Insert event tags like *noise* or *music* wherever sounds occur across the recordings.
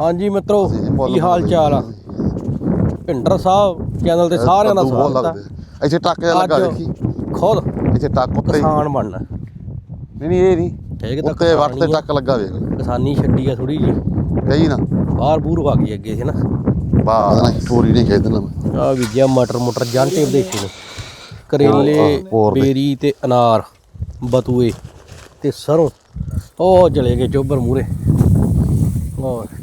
ਹਾਂਜੀ ਮਿੱਤਰੋ ਕੀ ਹਾਲ ਚਾਲ ਆ? ਭਿੰਡਰ ਸਾਹਿਬ ਚੈਨਲ ਤੇ ਸਾਰਿਆਂ ਦਾ ਸਵਾਗਤ ਆ। ਇੱਥੇ ਟੱਕ ਜਿਹਾ ਲੱਗਾ ਅੱਜ ਖੁਦ ਇੱਥੇ ਟੱਕ ਉੱਤੇ। ਕਿਸਾਨ ਬਣਨਾ। ਨਹੀਂ ਨਹੀਂ ਇਹ ਨਹੀਂ। ਠੀਕ ਤਾਂ ਉੱਤੇ ਵੱਟ ਤੇ। ਟੱਕ ਲੱਗਾ ਵੇਖ। ਕਿਸਾਨੀ ਛੱਡੀ ਆ ਥੋੜੀ ਜੀ ਕਹੀ ਨਾ। ਬਾਹਰ ਬੂਰ ਆ ਗਈ ਅੱਗੇ ਸੀ ਨਾ? ਬਾਦ ਨਾ ਪੂਰੀ ਨਹੀਂ ਖੇਡਣਾ ਮੈਂ ਆ ਵਿਜਿਆ ਮਟਰ ਮੁਟਰ ਜਾਂਟੇ ਵਿਦੇਸ਼ੀ ਨੇ ਕਰੇਲੇ। ਬੇਰੀ ਤੇ ਅਨਾਰ ਬਤੂਏ ਤੇ ਸਰੋਂ। ਉਹ ਚਲੇ ਗਏ ਚੋਬਰ ਮੂਰੇ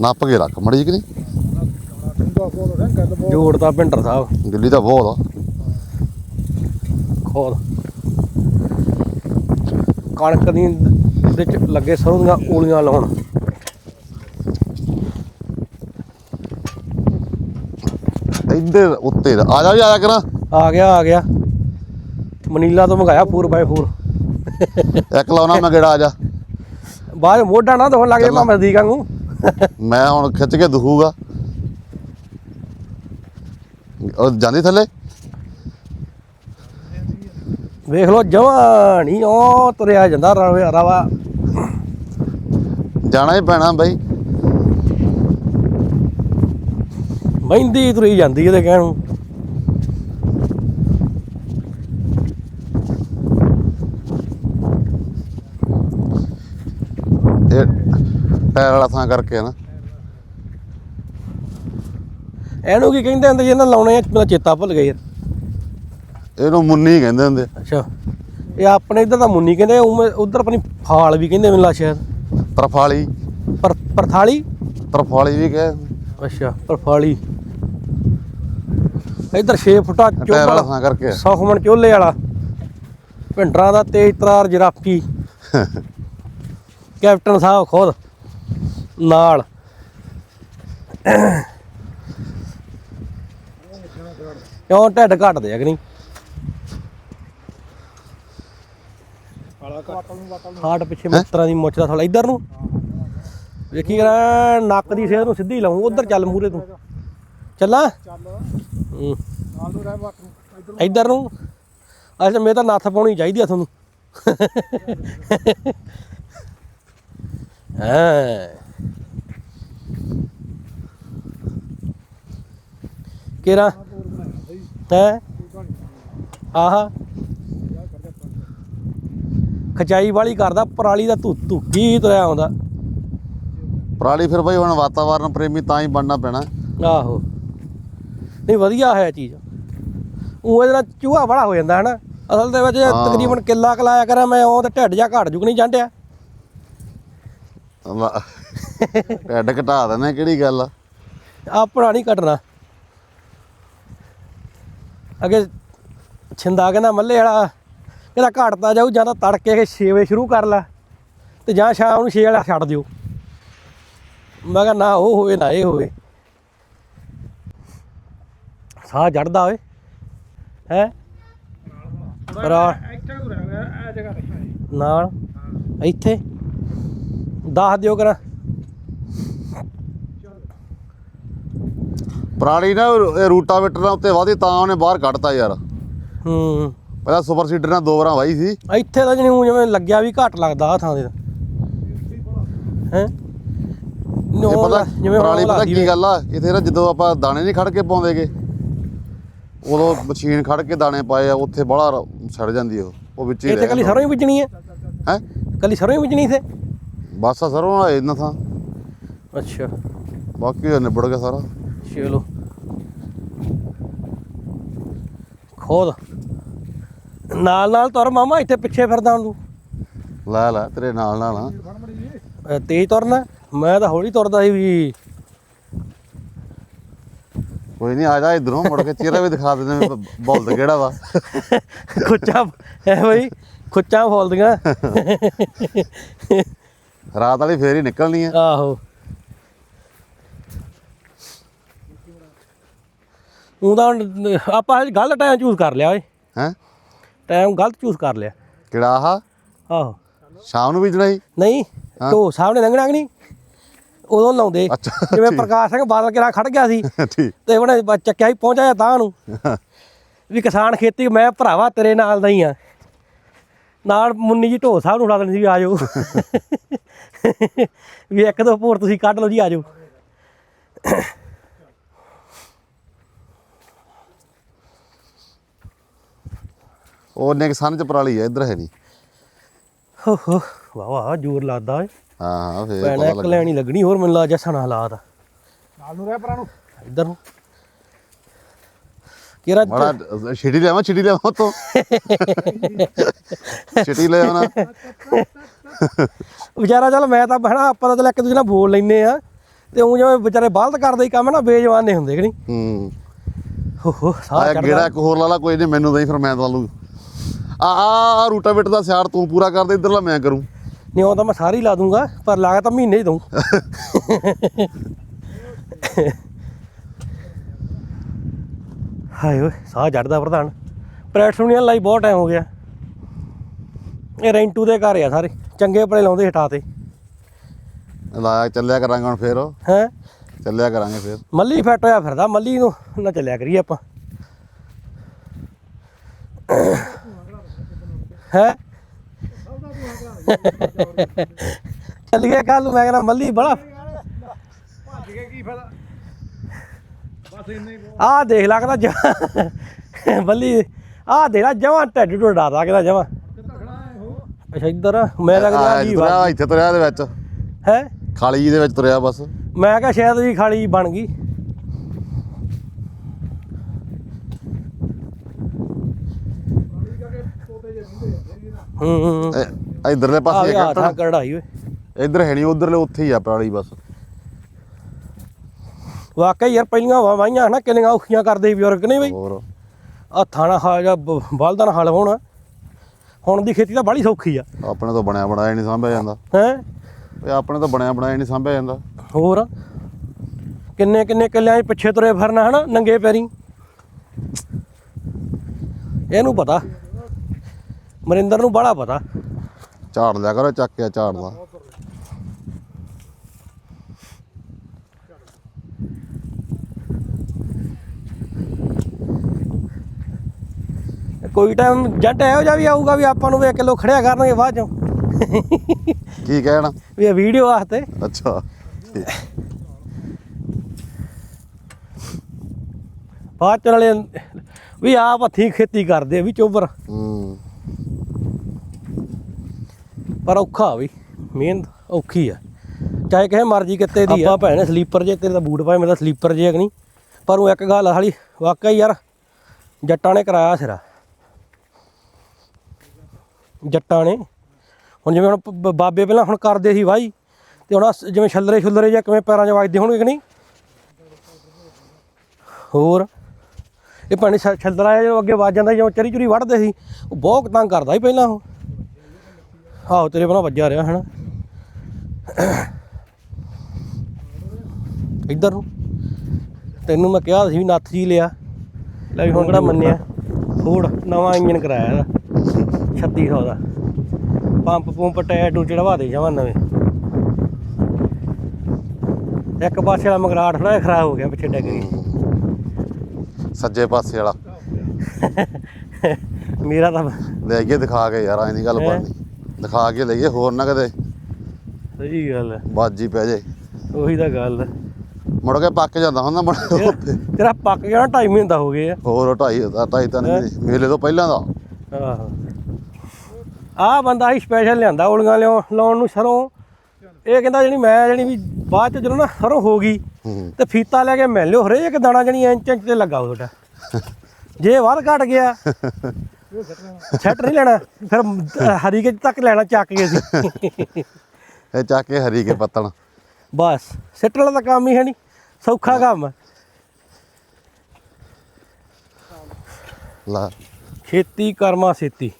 ਨੱਪ ਕੇ ਰੱਖ ਮੜੀ ਕਿ ਨਹੀਂ? ਜੋੜਦਾ ਭਿੰਡਰ ਸਾਹਿਬ। ਦਿੱਲੀ ਤਾਂ ਬਹੁਤ ਆ। ਖੋਲ ਕਣਕ ਦੀ ਦੇ ਚ ਲੱਗੇ ਸਰੋਂ ਦੀਆਂ ਓਲੀਆਂ ਲਾਉਣ। ਇੱਧਰ ਉੱਤੇ ਦਾ। ਆ ਜਾ ਵੀ ਆ ਜਾ ਕਰਾਂ। ਆ ਗਿਆ ਆ ਗਿਆ। ਮਨੀਲਾ ਤੋਂ ਮੰਗਾਇਆ 4x4 ਇੱਕ ਲਾਉਣਾ ਮੈਂ ਗੇੜਾ ਆ ਜਾ। ਬਾਅਦ ਚ ਮੋਢਾ ਨਾ ਦੋਣ ਲੱਗੇ ਭਾਵੇਂ ਦੀ ਵਾਂਗੂ ਮੈਂ ਹੁਣ ਖਿੱਚ ਕੇ ਦਿਖੂਗਾ। ਉਹ ਜਾਂਦੀ ਥੱਲੇ? ਵੇਖ ਲੋ ਜਵਾਂ ਨਹੀਂ ਉਹ ਤੁਰਿਆ ਜਾਂਦਾ ਰਵੇ ਰਵਾ। ਜਾਣਾ ਹੀ ਪੈਣਾ ਬਾਈ। ਮਹਿੰਦੀ ਤੁਰੀ ਜਾਂਦੀ ਇਹਦੇ ਕਹਿਣ ਨੂੰ। ਇਹ ਟਾਇਰ ਵਾਲਾ ਥਾਂ ਕਰਕੇ ਨਾ। ਇਹਨੂੰ ਕੀ ਕਹਿੰਦੇ ਹੁੰਦੇ ਜਿਹਨਾਂ ਲਾਉਣੇ ਆ ਮੇਰਾ ਚੇਤਾ ਭੁੱਲ ਗਿਆ ਯਾਰ। ਇਹਨੂੰ ਮੁੰਨੀ ਕਹਿੰਦੇ ਹੁੰਦੇ। ਅੱਛਾ। ਇਹ ਆਪਣੇ ਇੱਧਰ ਤਾਂ ਮੁੰਨੀ ਕਹਿੰਦੇ ਉਧਰ ਆਪਣੀ ਫਾਲ ਵੀ ਕਹਿੰਦੇ ਮੈਨੂੰ ਲਾ ਸ਼ਾਇਦ। ਤਰਫਾਲੀ। ਪਰ ਪਰਥਾਲੀ? ਤਰਫਾਲੀ ਵੀ ਕਹੇ ਅੱਛਾ ਪਰਫਾਲੀ ਇੱਧਰ 6 ਫੁੱਟਾ ਥਾਂ ਕਰਕੇ। ਸੁਖਮਣ ਚੋਲੇ ਵਾਲਾ। ਭਿੰਡਰਾਂ ਦਾ ਤੇਜ ਤਰਾਰ ਜਰਾਫੀ *laughs* ਕੈਪਟਨ ਸਾਹਿਬ ਖੁਦ। ਨਾਲ। ਕਿਉਂ ਢਿੱਡ ਘਟਦੇ ਆ ਕਿ ਨਹੀਂ? ਹਾਰਟ ਪਿੱਛੇ ਮਿੱਤਰਾਂ ਦੀ ਮੁੱਛ ਦਾ ਥੋੜਾ ਇੱਧਰ ਨੂੰ। ਵੇਖੀ ਕਰਾਂ ਨੱਕ ਦੀ ਸੇਧ ਨੂੰ ਸਿੱਧੀ ਲਾਉਂ ਉਧਰ ਚੱਲ ਮੂਰੇ ਤੂੰ। ਚੱਲਾਂ? ਹੂੰ। ਇੱਧਰ ਨੂੰ। ਅੱਛਾ ਮੇਰੇ ਤਾਂ ਨੱਥ ਪਾਉਣੀ ਚਾਹੀਦੀ ਆ ਤੁਹਾਨੂੰ। ਹਾਂ। ਕਿਹੜਾ? ਹੈ ਆਹਾ। ਖਚਾਈ ਵਾਲੀ ਕਰਦਾ ਪਰਾਲੀ ਦਾ ਧੂ ਧੁੱਕੀ ਤੁਰਿਆ ਆਉਂਦਾ। ਪਰਾਲੀ ਫਿਰ ਬਾਈ ਹੁਣ ਵਾਤਾਵਰਨ ਪ੍ਰੇਮੀ ਤਾਂ ਹੀ ਬਣਨਾ ਪੈਣਾ। ਆਹੋ। ਨਹੀਂ ਵਧੀਆ ਹੈ ਚੀਜ਼। ਉਹ ਇਹਦੇ ਨਾਲ ਚੂਹਾ ਬੜਾ ਹੋ ਜਾਂਦਾ ਹਨਾ? ਅਸਲ ਦੇ ਵਿੱਚ। ਤਕਰੀਬਨ ਕਿੱਲਾ ਕਲਾਇਆ ਕਰਾਂ ਮੈਂ ਉਹ ਤੇ ਢਿੱਡ ਜਾ ਘਾਟ ਜੁਗ ਨਹੀਂ ਅੱਲਾ। ਢਿੱਡ ਘਟਾ ਦੇਣਾ ਕਿਹੜੀ ਗੱਲ ਆ? ਆਪਣਾ ਨਹੀਂ ਕੱਟਣਾ ਅੱਗੇ ਛਿੰਦਾ ਕਹਿੰਦਾ, ਮੱਲੇ ਵਾਲਾ ਇਹਦਾ ਘਟਦਾ ਜਾਊ, ਜਾਂ ਤਾਂ ਤੜਕੇ ਕੇ 6 ਵਜੇ ਸ਼ੁਰੂ ਕਰ ਲੈ ਤੇ ਜਾਂ ਸ਼ਾਮ ਨੂੰ 6 ਵਾਲਾ ਛੱਡ ਦਿਓ। ਮੈਂ ਕਿਹਾ, ਨਾ, ਉਹ ਹੋਵੇ, ਨਾ, ਇਹ ਹੋਵੇ। ਸਾਹ ਜੜਦਾ ਓਏ, ਹੈ? ਨਾਲ, ਇੱਥੇ ਦੱਸ ਦਿਓ ਕਰਾਂ। ਪਰਾਲੀ ਨਾ ਇਹ ਰੂਟਾਵੇਟਰ ਨਾਲ ਉੱਤੇ ਵਾਦੀ ਤਾਂ ਉਹਨੇ ਬਾਹਰ ਕੱਢਤਾ ਯਾਰ। ਹੂੰ। ਪਹਿਲਾਂ ਸੁਪਰ ਸੀਡਰ ਨਾਲ ਦੋ ਵਾਰਾਂ ਵਾਈ ਸੀ। ਇੱਥੇ ਤਾਂ ਜਣੀ ਜਿਵੇਂ ਲੱਗਿਆ ਵੀ ਘੱਟ ਲੱਗਦਾ ਆ ਥਾਂ ਦੇ ਹੈ? ਇਹ ਪਤਾ ਪਰਾਲੀ ਪਤਾ ਕੀ ਗੱਲ ਆ ਇੱਥੇ ਨਾ ਜਦੋਂ ਆਪਾਂ ਦਾਣੇ ਨਹੀਂ ਖੜ ਕੇ ਪਾਉਂਦੇਗੇ ਉਦੋਂ ਮਸ਼ੀਨ ਖੜ ਕੇ ਦਾਣੇ ਪਾਏ ਆ ਉੱਥੇ ਬੜਾ ਸੜ ਜਾਂਦੀ ਉਹ ਉਹ ਵਿੱਚ ਹੀ ਇੱਥੇ ਕੱਲੀ ਸਰੋਂ ਹੀ ਬੀਜਣੀ ਹੈ। ਹੈ? ਕੱਲੀ ਸਰੋਂ ਹੀ ਬੀਜਣੀ ਇੱਥੇ? ਬਸ ਆ ਸਰੋਂ ਆ ਇਹਨਾਂ ਥਾਂ। ਅੱਛਾ। ਬਾਕੀ ਉਹ ਨਿਬੜ ਗਿਆ ਸਾਰਾ। ਚਲੋ। ਖੋਦ ਨਾਲ ਨਾਲ ਤੁਰ ਮਾਮਾ ਇੱਥੇ ਪਿੱਛੇ ਫਿਰਦਾ ਤੂੰ। ਲੈ ਲੈ ਤੇਰੇ ਨਾਲ ਨਾਲ ਆ। ਅ, ਤੇਜ਼ ਤੁਰਨਾ ਮੈਂ ਤਾਂ ਹੌਲੀ ਤੁਰਦਾ ਸੀ ਵੀ। ਕੋਈ ਨਹੀਂ ਆ ਜਾ ਇਧਰੋਂ ਮੁੜ ਕੇ ਚਿਹਰਾ ਵੀ ਦਿਖਾ ਦਿੰਦੇ ਵੀ ਬੋਲਦ ਕਿਹੜਾ ਵਾ। ਖੁੱਚਾ ਹੈ ਬਈ ਖੁੱਚਾਂ ਫੋਲਦੀਆਂ। ਰਾਤ ਵਾਲੀ ਫੇਰ ਹੀ ਨਿਕਲਣੀ ਆ। ਆਹੋ। ਤਾਂ ਹੁਣ ਆਪਾਂ ਅੱਜ ਗਲਤ ਟਾਈਮ ਚੂਜ਼ ਕਰ ਲਿਆ ਓਏ। ਹੈ? ਟਾਈਮ ਗਲਤ ਚੂਜ਼ ਕਰ ਲਿਆ। ਕਿਹੜਾ ਆਹ? ਆਹੋ। ਸ਼ਾਮ ਨੂੰ ਬੀਜਣਾ ਸੀ? ਨਹੀਂ ਤੋ ਸਾਹਮਣੇ ਲੰਘਣਾ ਕਿ ਨਹੀਂ? ਉਦੋਂ ਲਾਉਂਦੇ। ਜਿਵੇਂ। ਪ੍ਰਕਾਸ਼ ਸਿੰਘ ਬਾਦਲ ਕਿਰਾ ਖੜ ਗਿਆ ਸੀ। *laughs* ਤੇ ਉਹਨੇ ਚੱਕਿਆ ਹੀ ਪਹੁੰਚਾਇਆ ਤਾਂ ਨੂੰ *laughs* ਵੀ ਕਿਸਾਨ ਖੇਤੀ ਮੈਂ ਭਰਾਵਾ ਤੇਰੇ ਨਾਲ ਦਾ ਹੀ ਆ। ਨਾਲ ਮੁੰਨੀ ਜੀ ਢੋ ਸਾਹਿਬ ਨੂੰ ਉਡਾ ਦੇਣੀ ਸੀ ਵੀ ਆ ਜਾਓ। *laughs* ਵੀ ਇੱਕ ਦੋ ਭੋਰ ਤੁਸੀਂ ਕੱਢ ਲਓ ਜੀ ਆ ਜਾਓ। ਉਹ ਨੇ ਕਿਸਾਨ ਚ ਪਰਾਲੀ ਹੈ ਇੱਧਰ ਹੈ ਨਹੀਂ। ਹੋ ਹੋ ਵਾਹ ਵਾਹ ਜ਼ੋਰ ਲੱਗਦਾ ਓਏ। ਹਾਂ ਹਾਂ ਫੇਰ ਪੈਣਾ ਇੱਕ ਲੈਣੀ ਲੱਗਣੀ ਹੋਰ ਮੈਨੂੰ ਲਾ ਜਸਣਾ ਹਾਲਾਤ ਨਾਲ ਨੂੰ ਰਹਿ ਪਰਾਂ ਨੂੰ। ਇੱਧਰ ਨੂੰ। ਕਿਹੜਾ ਬੜਾ ਛਿੜੀ ਲਿਆਵਾਂ ਛਿੜੀ ਲਿਆਵਾਂ ਤੋਂ ਛਿੜੀ ਲੈ ਆਉਣਾ। ਵਿਚਾਰਾ ਚੱਲ ਮੈਂ ਤਾਂ ਹਨਾ ਆਪਾਂ ਤਾਂ ਚੱਲ ਇੱਕ ਦੂਜੇ ਨਾਲ ਬੋਲ ਲੈਨੇ ਆ। ਤੇ ਉਹ ਜਿਵੇਂ ਵਿਚਾਰੇ ਬਲਦ ਕਰਦੇ ਹੀ ਕੰਮ ਨਾ ਬੇਜਵਾਨੇ ਹੁੰਦੇ ਕਿ ਨਹੀਂ? ਹੂੰ। ਹੋ ਹੋ ਸਾਹ ਆਇਆ ਚੜਦਾ ਗੇੜਾ ਇੱਕ ਹੋਰ ਲਾ ਲਾ ਕੋਈ ਨਹੀਂ ਮੈਨੂੰ ਦਈ ਫਿਰ ਮੈਂ ਤੁਹਾਨੂੰ ਆ ਆ ਰੂਟਾ ਬਿਟ ਦਾ ਸਿਆੜ ਤੂੰ ਪੂਰਾ ਕਰ ਦੇ ਇੱਧਰਲਾ ਮੈਂ ਕਰੂੰ। ਨਹੀਂ ਉਹ ਤਾਂ ਮੈਂ ਸਾਰੀ ਲਾ ਦੂੰਗਾ ਪਰ ਲਾਗਾ ਤਾਂ ਮਹੀਨੇ ਹੀ ਦਊਂ। ਹਾਏ ਓਏ ਸਾਹ ਚੜਦਾ ਪ੍ਰਧਾਨ। ਪ੍ਰੈਟ ਸੁਣੀਆਂ ਲਾਈ ਬਹੁਤ ਟਾਈਮ ਹੋ ਗਿਆ। ਇਹ ਰੈਂਟੂ ਦੇ ਘਰ ਆ ਸਾਰੇ ਚੰਗੇ ਪੜੇ ਲਾਉਂਦੇ ਹਟਾਤੇ ਲਾਇਆ ਚੱਲਿਆ ਕਰਾਂਗੇ ਹੁਣ ਫੇਰ ਹੈ? ਚੱਲਿਆ ਕਰਾਂਗੇ ਫੇਰ। ਮੱਲੀ ਫਿੱਟ ਹੋਇਆ ਫਿਰਦਾ ਮੱਲੀ ਨੂੰ ਨਾ ਚੱਲਿਆ ਕਰੀਏ ਆਪਾਂ। ਹੈ? ਚੱਲ ਗਿਆ ਕੱਲ ਮੈਂ ਕਹਿੰਦਾ ਮੱਲੀ ਬੜਾ। ਭੱਜ ਕੇ ਕੀ ਫਾਇਦਾ? ਬਸ ਇੰਨਾ ਹੀ ਆਹ ਦੇਖ ਲੱਗਦਾ ਜਮਾਂ ਮੱਲੀ ਆਹ ਦੇਖ ਲਾ ਜਮਾ ਢੱਡ ਢੋੜਾਦਾ ਕਹਿੰਦਾ ਉਹ ਅੱਛਾ ਇੱਧਰ ਆ, ਮੈਂ ਲੱਗਦਾ ਆ ਜੀ ਤੁਰਿਆ ਇੱਥੇ ਤੁਰਿਆ ਦੇ ਵਿੱਚ। ਹੈ? ਖਾਲੀ ਜੀ ਦੇ ਵਿੱਚ ਤੁਰਿਆ ਬਸ। ਮੈਂ ਕਿਹਾ ਸ਼ਾਇਦ ਵੀ ਖਾਲੀ ਬਣ ਗਈ ਪਾਣੀ ਕਰਕੇ ਤੋਤੇ ਜੇ ਹੁੰਦੇ ਆ ਜਿਹੜੀ ਨਾ ਹੂੰ। ਇਹ- ਇੱਧਰਲੇ ਆ ਪਾਸੇ ਗਿਆ ਥਾਂ ਕੈਪਟਨ ਕਰੜਾਈ ਓਏ। ਇੱਧਰ ਹੈ ਨਹੀਂ ਉਧਰਲੇ ਉੱਥੇ ਹੀ ਆ ਪਰਾਲੀ ਬਸ। ਵਾਕਈ ਯਾਰ ਪਹਿਲੀਆਂ ਹਵਾ ਵਾਈਆਂ ਹਨਾ ਕਿੰਨੀਆਂ ਔਖੀਆਂ ਕਰਦੇ ਸੀ ਬਜ਼ੁਰਗ ਨਹੀਂ ਬਈ? ਹੋਰ। ਆ ਥਾਣਾ ਹਾਲ ਜਾਂ ਬ- ਬਲਦਾਂ ਨਾਲ ਹਲ ਹੋਣਾ। ਹੁਣ ਦੀ ਖੇਤੀ ਤਾਂ ਬੜੀ ਸੌਖੀ ਆ। ਆਪਣੇ ਤੋਂ ਬਣਿਆ ਬਣਾਇਆ ਨਹੀਂ ਸਾਂਭਿਆ ਜਾਂਦਾ। ਹੈ? ਓਏ ਆਪਣੇ ਤੋਂ ਬਣਿਆ ਬਣਾਇਆ ਨਹੀਂ ਸਾਂਭਿਆ ਜਾਂਦਾ। ਹੋਰ? ਕਿੰਨੇ ਕਿੰਨੇ ਕਿੱਲਿਆਂ 'ਚ ਪਿੱਛੇ ਤੁਰੇ ਫਿਰਨਾ ਹਨਾ ਨੰਗੇ ਪੈਰੀ। ਇਹਨੂੰ ਪਤਾ। ਮਰਿੰਦਰ ਨੂੰ ਬੜਾ ਪਤਾ। ਝਾੜ ਲਿਆ ਕਰੋ ਚੱਕ ਕੇ ਝਾੜ ਲਾ ਕੋਈ ਟਾਈਮ ਜੱਟ ਇਹੋ ਜਿਹਾ ਵੀ ਆਊਗਾ ਵੀ ਆਪਾਂ ਨੂੰ ਵੇਖ ਕੇ ਲੋਕ ਖੜਿਆ ਕਰਨਗੇ ਬਾਅਦ ਚੋਂ। ਕੀ ਕਹਿਣਾ? ਵੀ ਇਹ ਵੀਡੀਓ ਵਾਸਤੇ। ਅੱਛਾ। ਬਾਅਦ ਚ ਨਾਲੇ ਵੀ ਆਪ ਹੱਥੀਂ ਖੇਤੀ ਕਰਦੇ ਵੀ ਚੋਬਰ। ਹੂੰ। ਪਰ ਔਖਾ ਵੀ ਮਿਹਨਤ ਔਖੀ ਆ। ਚਾਹੇ ਕਿਸੇ ਮਰਜ਼ੀ ਕਿਤੇ ਦੀ ਆ। ਆਪਾਂ ਭੈਣੇ ਸਲੀਪਰ ਜੇ ਤੇਰੇ ਦਾ ਬੂਟ ਪਾਏ ਮੇਰਾ ਸਲੀਪਰ ਜੇ ਕਿ ਨਹੀਂ? ਪਰ ਉਹ ਇੱਕ ਗੱਲ ਆ ਹਾਲੀ ਵਾਕਈ ਯਾਰ ਜੱਟਾਂ ਨੇ ਕਰਾਇਆ ਸਿਰਾ। ਜੱਟਾਂ ਨੇ। ਹੁਣ ਜਿਵੇਂ ਹੁਣ ਬਾਬੇ ਪਹਿਲਾਂ ਹੁਣ ਕਰਦੇ ਸੀ ਵਾਈ ਤੇ ਹੁਣ ਜਿਵੇਂ ਛੱਲਰੇ ਛੁੱਲਰੇ ਜਾਂ ਕਿਵੇਂ ਪੈਰਾਂ 'ਚ ਵੱਜਦੇ ਹੋਣਗੇ ਕਿ ਨਹੀਂ? ਹੋਰ ਇਹ ਪਾਣੀ ਛੱਲਰਾ ਜਿਹਾ ਜਦੋਂ ਅੱਗੇ ਵੱਜ ਜਾਂਦਾ ਸੀ, ਜਿਵੇਂ ਚਰੀ ਚੁਰੀ ਵੱਢਦੇ ਸੀ ਉਹ ਬਹੁਤ ਤੰਗ ਕਰਦਾ ਸੀ ਪਹਿਲਾਂ ਉਹ। ਆਹੋ ਤੇਰੇ ਬਣਾ ਵੱਜਿਆ ਰਿਹਾ ਹਨਾ? ਇੱਧਰ ਨੂੰ। ਤੈਨੂੰ ਮੈਂ ਕਿਹਾ ਸੀ ਵੀ ਨੱਥ ਜੀ ਲਿਆ। ਲੈ ਵੀ ਹੁਣ ਕਿਹੜਾ ਮੰਨਿਆ? ਫੋੜ ਨਵਾਂ ਇੰਜਨ ਕਰਾਇਆ ਇਹਦਾ। 3600 ਦਾ। ਪੰਪ ਪੰਪ ਟਾਇਰ ਟੂ ਚੜਵਾ ਦੇ ਜਾਵਾਂ ਨਵੇਂ। ਇੱਕ ਪਾਸੇ ਵਾਲਾ ਮਗਰਾਟ ਥੋੜਾ ਖਰਾਬ ਹੋ ਗਿਆ ਪਿੱਛੇ ਡੱਗ ਗਈ। ਸੱਜੇ ਪਾਸੇ ਵਾਲਾ। ਮੇਰਾ ਤਾਂ ਲੈ ਕੇ ਦਿਖਾ ਕੇ ਯਾਰ ਐਂ ਨਹੀਂ ਗੱਲ ਹੈਂ? ਦਿਖਾ ਕੇ ਲਈਏ ਹੋਰ ਨਾ ਕਦੇ। ਸਹੀ ਗੱਲ ਹੈ। ਬਾਜੀ ਪੈ ਜੇ। ਉਹੀ ਤਾਂ ਗੱਲ ਹੈ। ਮੁੜ ਕੇ ਪੱਕ ਜਾਂਦਾ ਹੁੰਦਾ ਉੱਥੇ ਤੇਰਾ ਪੱਕ ਗਿਆ ਨਾ ਢਾਈ ਮਹੀਨੇ ਦਾ ਹੋ ਗਏ ਆ। ਹੋਰ ਢਾਈ ਢਾਈ ਤਾਂ ਨਹੀਂ ਮੇਲੇ ਤੋਂ ਪਹਿਲਾਂ ਦਾ। ਆਹੋ। ਆ ਬੰਦਾ ਹੀ ਸਪੈਸ਼ਲ ਲਿਆਂਦਾ ਔਲੀਆਂ ਲਿਓ ਲਾਉਣ ਨੂੰ ਸਰੋਂ। ਇਹ ਕਹਿੰਦਾ ਜਿਹੜੀ ਮੈਂ ਜਿਹੜੀ ਵੀ ਬਾਅਦ ਚ ਜਦੋਂ ਨਾ ਸਰੋਂ ਹੋ ਗਈ ਹੂੰ। ਤੇ ਫੀਤਾ ਲੈ ਕੇ ਮਿਲ ਲਿਓ ਹਰੇਕ ਦਾਣਾ ਜਣੀ ਇੰਚ ਇੰਚ ਤੇ ਲੱਗਾ ਉਹ ਤੁਹਾਡਾ। *laughs* ਜੇ ਵੱਧ ਘਟ ਗਿਆ ਸੈੱਟ ਨਹੀਂ ਲੈਣਾ। ਫਿਰ ਹਰੀ ਕੇ ਤੱਕ ਲੈਣਾ ਚੱਕ ਕੇ ਸੀ ਇਹ ਚੱਕ ਕੇ ਹਰੀ ਕੇ ਪੱਤਣ। ਬਸ ਸਿੱਟ ਵਾਲਾ ਤਾਂ ਕੰਮ ਹੀ ਹੈ ਨਹੀਂ। ਸੌਖਾ ਕੰਮ ਹੈ। ਲਾ। ਖੇਤੀ ਕਰਮਾ ਛੇਤੀ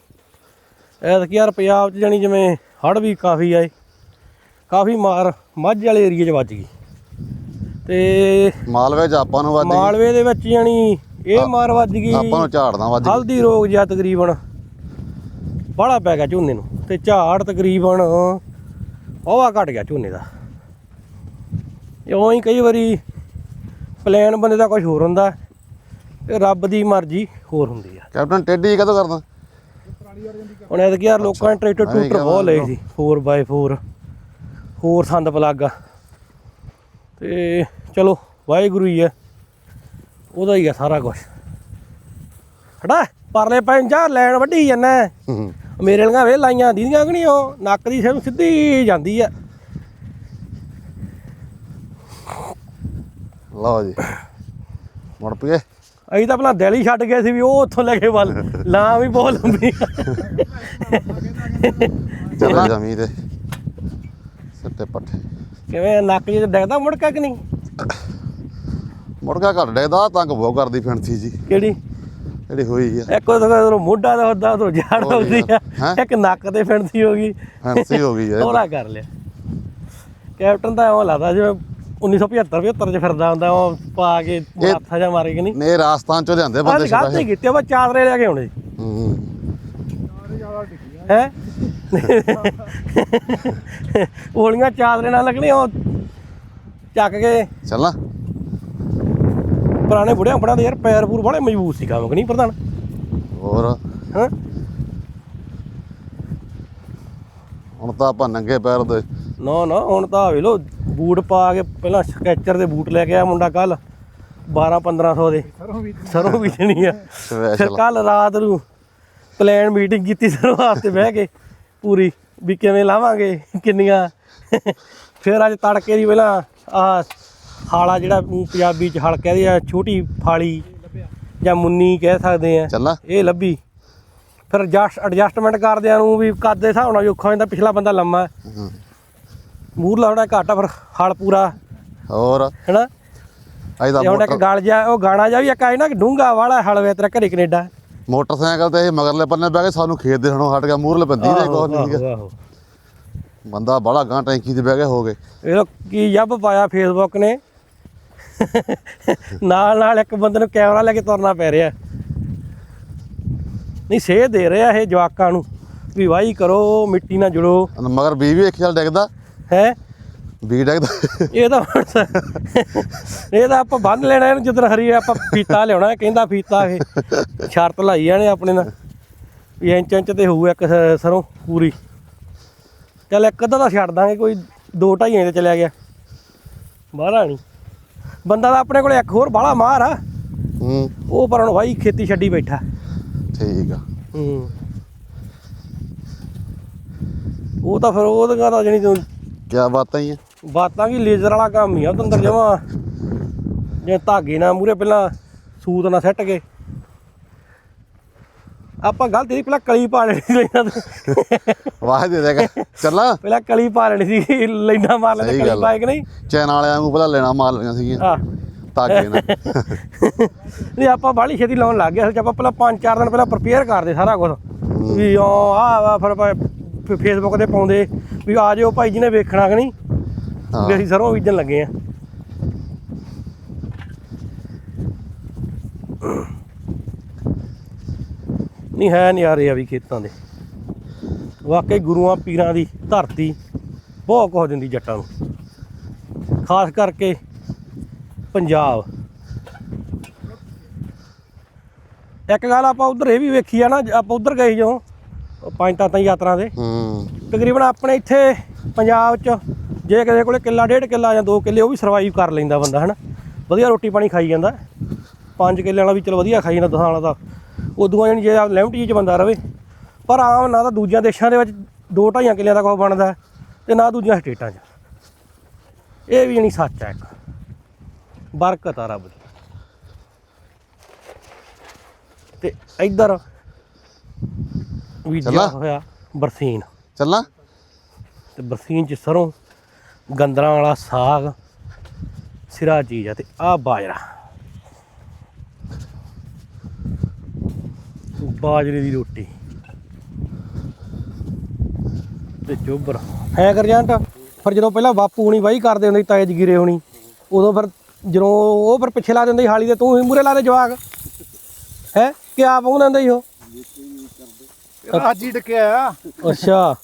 ਐਤਕੀ ਯਾਰ ਪੰਜਾਬ 'ਚ ਜਾਣੀ ਜਿਵੇਂ ਹੜ੍ਹ ਵੀ ਕਾਫੀ ਆਏ। ਕਾਫੀ ਮਾਰ ਮੱਝ ਵਾਲੇ ਏਰੀਏ 'ਚ ਵੱਜ ਗਈ। ਤੇ ਮਾਲਵੇ ਚ ਆਪਾਂ ਨੂੰ ਵੱਜ ਗਈ। ਮਾਲਵੇ ਦੇ ਵਿੱਚ ਜਾਣੀ ਇਹ ਮਾਰ ਵੱਜ ਗਈ। ਆਪਾਂ ਨੂੰ ਝਾੜਦਾ ਵੱਜ ਗਈ। ਹਲਦੀ ਰੋਗ ਜਿਹਾ ਤਕਰੀਬਨ। ਬਾਹਲਾ ਪੈ ਗਿਆ ਝੋਨੇ ਨੂੰ ਤੇ ਝਾੜ ਤਕਰੀਬਨ ਉਹਵਾ ਘਟ ਗਿਆ ਝੋਨੇ ਦਾ। ਇਉਂ ਹੀ ਕਈ ਵਾਰੀ ਪਲਾਨ ਬੰਦੇ ਦਾ ਕੁਝ ਹੋਰ ਹੁੰਦਾ ਤੇ ਰੱਬ ਦੀ ਮਰਜ਼ੀ ਹੋਰ ਹੁੰਦੀ ਆ। ਕੈਪਟਨ ਟੇਡੀ ਕਦੋਂ ਕਰਦਾ? ਹੁਣ ਐਤਕੀ ਯਾਰ ਲੋਕਾਂ ਨੇ ਟਰੈਕਟਰ ਟੂਟਰ ਬਹੁਤ ਲਏ ਸੀ 4x4 ਹੋਰ ਸੰਦ ਪਲੱਗ ਤੇ ਚਲੋ ਵਾਹਿਗੁਰੂ ਹੀ ਆ। ਉਹਦਾ ਹੀ ਆ ਸਾਰਾ ਕੁਝ ਹਟਾ ਪਰਲੇ ਪੈਂਜਾ ਲੈਣ ਵੱਢੀ ਜਾਂਦਾ। ਮੇਰੇ ਲੰਗਾ ਵੇ ਲਾਈਆਂ ਦੀਦੀਆਂ ਕਿ ਨਹੀਂ ਉਹ ਨੱਕ ਦੀ ਸਿਰ ਸਿੱਧੀ ਜਾਂਦੀ ਆ। ਲਓ ਜੀ। ਮੁੜ ਪਏ ਅਸੀਂ ਤਾਂ ਆਪਣਾ ਦਿਲ ਛੱਡ ਗਏ ਸੀ ਵੀ ਉਹ ਉੱਥੋਂ ਲੈ ਕੇ ਵੱਲ ਲਾਂ ਵੀ ਬਹੁਤ ਲੰਬੀ। ਚੱਲ ਜਮੀ ਤੇ ਸੱਟੇ ਪੱਠੇ। ਕਿਵੇਂ ਨੱਕ ਜੀ ਡਿੱਗਦਾ ਮੁੜਕਾ ਕਿ ਨਹੀਂ? ਮੁੜਕਾ ਘੱਟ ਡੇਦਾ ਤੰਗ ਬਹੁਤ ਕਰਦੀ ਫਿਰਦੀ ਜੀ। ਕਿਹੜੀ? ਜਿਹੜੀ ਹੋਈ ਆ। ਇੱਕ ਉਹ ਮੋਢਾ ਦਾ ਹੁੰਦਾ ਉਹ ਜੜ ਹੁੰਦੀ ਆ? ਇੱਕ ਨੱਕ ਤੇ ਫਿਰਦੀ ਹੋ ਗਈ। ਫੈਂਸੀ ਹੋ ਗਈ ਆ। ਥੋੜਾ ਕਰ ਲਿਆ। ਕੈਪਟਨ ਤਾਂ ਉਹ ਲੱਗਦਾ ਜਿਵੇਂ 1975 75 ਚ ਫਿਰਦਾ ਹੁੰਦਾ ਉਹ ਪਾ ਕੇ ਮਾਥਾ ਜਾ ਮਾਰੇ ਕਿ ਨਹੀਂ? ਨੇ ਰਾਜਸਥਾਨ ਚੋਂ ਲਿਆਂਦੇ ਬੰਦੇ ਅੱਜ ਗਲਤੀ ਕੀਤੀ ਉਹ ਚਾਦਰੇ ਲੈ ਕੇ ਆਉਣੇ। ਹੂੰ। ਹੈ? ਉਹਲੀਆਂ ਚਾਦਰੇ ਨਾਲ ਲੱਗਣੀਆਂ ਉਹ ਚੱਕ ਕੇ ਚੱਲਾਂ। ਪੁਰਾਣੇ ਬੁੜਿਆਂ ਬੜਾਂ ਦੇ ਯਾਰ ਪੈਰ ਪੂਰ ਬੜੇ ਮਜ਼ਬੂਤ ਸੀ ਕੰਮ ਕਿ ਨਹੀਂ ਪ੍ਰਧਾਨ? ਹੋਰ? ਹਾਂ? ਹੁਣ ਤਾਂ ਆਪਾਂ ਨੰਗੇ ਪੈਰ ਦੇ। ਨਾ ਨਾ ਹੁਣ ਤਾਂ ਵੇ ਲੋ ਬੂਟ ਪਾ ਕੇ ਪਹਿਲਾਂ ਸਕੈਚਰ ਦੇ ਬੂਟ ਲੈ ਕੇ ਆਇਆ ਮੁੰਡਾ ਕੱਲ 12 1500 ਦੇ। ਸਰੋਂ ਵੀ ਸਰੋਂ ਬੀਜਣੀ ਆ। ਫਿਰ ਸਪੈਸ਼ਲ ਕੱਲ ਰਾਤ ਨੂੰ ਪਲਾਨ ਮੀਟਿੰਗ ਕੀਤੀ ਸਰੋਂ ਵਾਸਤੇ ਬਹਿ ਕੇ ਪੂਰੀ ਵੀ ਕਿਵੇਂ ਲਾਵਾਂਗੇ ਕਿੰਨੀਆਂ। ਫਿਰ ਅੱਜ ਤੜਕੇ ਦੀ ਪਹਿਲਾਂ ਆ ਹਾਲਾ ਜਿਹੜਾ ਪੰਜਾਬੀ ਚ ਹਲ ਕਹਦੇ ਆ ਛੋਟੀ ਫਾਲੀ ਜਾਂ ਮੁੰਨੀ ਕਹਿ ਸਕਦੇ ਆ। ਚੱਲਾਂ। ਇਹ ਲੱਭੀ। ਫਿਰ ਐਡਜਸਟ ਐਡਜਸਟਮੈਂਟ ਕਰਦਿਆਂ ਨੂੰ ਵੀ ਕੱਦ ਦੇ ਹਿਸਾਬ ਨਾਲ ਔਖਾ ਪਿਛਲਾ ਬੰਦਾ ਲੰਮਾ। ਮੂਰਲਾ ਥੋੜਾ ਘੱਟ ਆ ਫਿਰ ਹਲ ਪੂਰਾ। ਹੋਰ? ਹੈਨਾ? ਅੱਜ ਤੇ ਹੁਣ ਇੱਕ ਗਲ ਜਾ ਉਹ ਗਾਣਾ ਜਾ ਵੀ ਇੱਕ ਆਇਆ ਨਾ ਕਿ ਡੂੰਗਾ ਵਾਲਾ ਹਲ ਵੇ ਤੇਰਾ ਘਰੇ ਕੈਨੇਡਾ। ਮੋਟਰਸਾਈਕਲ ਤੇ ਇਹ ਮਗਰਲੇ ਪੰਨੇ ਬਹਿ ਕੇ ਸਾਨੂੰ ਖੇਤ ਦੇ ਹਣੋਂ ਹਟ ਗਿਆ ਮੂਰਲੇ ਬੰਦੀ ਦੇ ਕੋਲ ਨਹੀਂ ਸੀਗਾ। ਬੰਦਾ ਬੜਾ ਗਾਂ ਟੈਂਕੀ ਤੇ ਬਹਿ ਕੇ ਹੋ ਗਏ। ਇਹ ਲੋ ਕੀ ਜੱਬ ਪਾਇਆ ਫੇਸਬੁੱਕ ਨੇ? ਨਾਲ ਨਾਲ ਇੱਕ ਬੰਦੇ ਨੂੰ ਕੈਮਰਾ ਲੈ ਕੇ ਤੁਰਨਾ ਪੈ ਰਿਹਾ। ਨਹੀਂ ਸੇਧ ਦੇ ਰਿਹਾ ਇਹ ਜਵਾਕਾਂ ਨੂੰ ਵੀ ਵਾਹੀ ਕਰੋ ਮਿੱਟੀ ਨਾਲ ਜੁੜੋ। ਮਗਰ ਬੀ ਵੀ ਇੱਕ ਚੱਲ ਡਿੱਗਦਾ। ਹੈ? ਬੀ ਡਿੱਗਦਾ। ਇਹ ਤਾਂ ਇਹ ਤਾਂ ਆਪਾਂ ਬੰਨ ਲੈਣਾ ਇਹਨੂੰ ਜਦੋਂ ਹਰੀ ਆਪਾਂ ਫੀਤਾ ਲਿਆਉਣਾ ਕਹਿੰਦਾ ਫੀਤਾ ਇਹ। ਸ਼ਰਤ ਲਾਈ ਜਾਣੇ ਆਪਣੇ ਨਾਲ। ਵੀ ਇੰਚ ਇੰਚ ਤੇ ਹੋਊ ਇੱਕ ਸਰੋਂ ਪੂਰੀ। ਚੱਲ ਇੱਕ ਅੱਧਾ ਤਾਂ ਛੱਡ ਦਾਂਗੇ ਕੋਈ ਦੋ ਢਾਈਆਂ ਤੇ ਚਲਿਆ ਗਿਆ। ਬਾਹਲਾ ਨਹੀਂ ਬੰਦਾ ਤਾਂ ਆਪਣੇ ਕੋਲੇ ਇੱਕ ਹੋਰ ਬਾਹਲਾ ਮਾਰ ਆ। ਹੂੰ। ਉਹ ਪਰ ਹੁਣ ਵਾਹੀ ਖੇਤੀ ਛੱਡੀ ਬੈਠਾ। ਠੀਕ ਆ। ਹੂੰ। ਉਹ ਤਾਂ ਫਿਰ ਉਹਦੇ ਦਾ ਜਣੀ ਤੂੰ ਕੀ ਬਾਤਾਂ ਹੀ ਆ? ਬਾਤਾਂ ਕੀ ਲੇਜ਼ਰ ਵਾਲਾ ਕੰਮ ਹੀ ਆ ਉਹ ਅੰਦਰ ਜਮਾ। ਜੇ ਧਾਗੇ ਨਾਲ ਮੂਰੇ ਪਹਿਲਾਂ ਸੂਤ ਨਾਲ ਸੱਟ ਕੇ। ਆਪਾਂ ਗਲਤੀ ਨਹੀਂ ਪਹਿਲਾਂ ਕਲੀ ਪਾ ਲੈਣੀ ਸੀ ਲੈਣਾ ਤੇ। ਵਾਹ ਦੇ ਦੇਗਾ ਚੱਲਾਂ? ਪਹਿਲਾਂ ਕਲੀ ਪਾ ਲੈਣੀ ਸੀ ਲੈਣਾ ਮਾਰ ਲੈਣਾ ਸਹੀ ਕਲੀ ਗੱਲ ਕਿ ਨਹੀਂ। ਚੈਨ ਵਾਲਿਆਂ ਨੂੰ ਪਹਿਲਾਂ ਲੈਣਾ ਮਾਰ ਲਈਆਂ ਸੀਗੀਆਂ। ਆ ਧਾਗੇ ਨਾਲ ਨਹੀਂ ਆਪਾਂ ਬਾਹਲੀ ਛੇਤੀ ਲਾਉਣ ਲੱਗ ਗਏ ਅਸਲ 'ਚ ਆਪਾਂ ਪਹਿਲਾਂ 5-4 ਦਿਨ ਪਹਿਲਾਂ ਪ੍ਰਪੇਅਰ ਕਰਦੇ ਸਾਰਾ ਕੁਝ ਵੀ ਆ ਆ ਫਿਰ ਆਪਾਂ ਫੇਸਬੁੱਕ ਤੇ ਪਾਉਂਦੇ। ਵੀ ਆ ਜਿਓ ਭਾਈ ਜੀ ਨੇ ਵੇਖਣਾ ਕਿ ਨਹੀਂ? ਹਾਂ। ਵੀ ਅਸੀਂ ਸਰੋਂ ਬੀਜਣ ਲੱਗੇ ਆ। ਨਹੀਂ ਹੈ ਨਜ਼ਾਰੇ ਆ ਵੀ ਖੇਤਾਂ ਦੇ। ਵਾਕਈ ਗੁਰੂਆਂ ਪੀਰਾਂ ਦੀ ਧਰਤੀ ਬਹੁਤ ਕੁਝ ਦਿੰਦੀ ਜੱਟਾਂ ਨੂੰ। ਖਾਸ ਕਰਕੇ ਪੰਜਾਬ। ਇੱਕ ਗੱਲ ਆਪਾਂ ਉਧਰ ਇਹ ਵੀ ਵੇਖੀ ਆ ਨਾ ਆਪਾਂ ਉਧਰ ਗਏ ਜੋ ਪੰਜ ਤਤਾਂ ਯਾਤਰਾ ਦੇ। ਹੂੰ। ਤਕਰੀਬਨ ਆਪਣੇ ਇੱਥੇ ਪੰਜਾਬ 'ਚ ਜੇ ਕਿਸੇ ਕੋਲੇ ਕਿੱਲਾ ਡੇਢ ਕਿੱਲਾ ਜਾਂ 2 ਕਿੱਲੇ ਉਹ ਵੀ ਸਰਵਾਈਵ ਕਰ ਲੈਂਦਾ ਬੰਦਾ ਹਨਾ। ਵਧੀਆ ਰੋਟੀ ਪਾਣੀ ਖਾਈ ਜਾਂਦਾ। 5 ਕਿੱਲੇ ਵਾਲਾ ਵੀ ਚਲ ਵਧੀਆ ਖਾਈ ਜਾਂਦਾ ਦਸਾਂ ਵਾਲਾ ਤਾਂ ਉਦੋਂ ਜਾਨੀ ਜੇ ਲਿਮਟ 'ਚ ਬੰਦਾ ਰਵੇ। ਪਰ ਆਮ ਨਾ ਤਾਂ ਦੂਜਿਆਂ ਦੇਸ਼ਾਂ ਦੇ ਵਿੱਚ 2 ਢਾਈਆਂ ਕਿੱਲਿਆਂ ਦਾ ਕੁਛ ਬਣਦਾ ਤੇ ਨਾ ਦੂਜੀਆਂ ਸਟੇਟਾਂ 'ਚ। ਇਹ ਵੀ ਨਹੀਂ ਸੱਚ ਹੈ ਇੱਕ। ਬਰਕਤ ਆ ਰੱਬ ਦੀ। ਤੇ ਇੱਧਰ ਬੀਜਿਆ? ਹੋਇਆ ਬਰਸੀਨ। ਚੱਲਾਂ? ਤੇ ਬਰਸੀਨ ਚ ਸਰੋਂ ਗੰਦਰਾਂ ਵਾਲਾ ਸਾਗ ਸਿਰਾ ਚੀਜ਼ ਆ ਤੇ ਆ ਬਾਜਰਾ। ਬਾਜਰੇ ਦੀ ਰੋਟੀ। ਤੇ ਚੋਬਰ। ਹੈ ਕਰ ਜਾਂਟ ਫਿਰ ਜਦੋਂ ਪਹਿਲਾਂ ਬਾਪੂ ਹੁਣੀ ਵਾਹੀ ਕਰਦੇ ਹੁੰਦੇ ਤਾਏ ਜਗੀਰੇ ਹੁਣੀ ਉਦੋਂ ਫਿਰ ਜਦੋਂ ਉਹ ਫਿਰ ਪਿੱਛੇ ਲਾ ਦਿੰਦੇ ਸੀ ਹਾਲੀ ਤੇ ਤੂੰ ਹੀ ਮੂਰੇ ਲਾ ਦੇ ਜਵਾਕ। ਹੈ ਕਿ ਆਪ ਉਹ ਦਿੰਦੇ ਸੀ ਉਹ? ਅੱਜ ਹੀ ਡਕਿਆ ਆ। ਅੱਛਾ।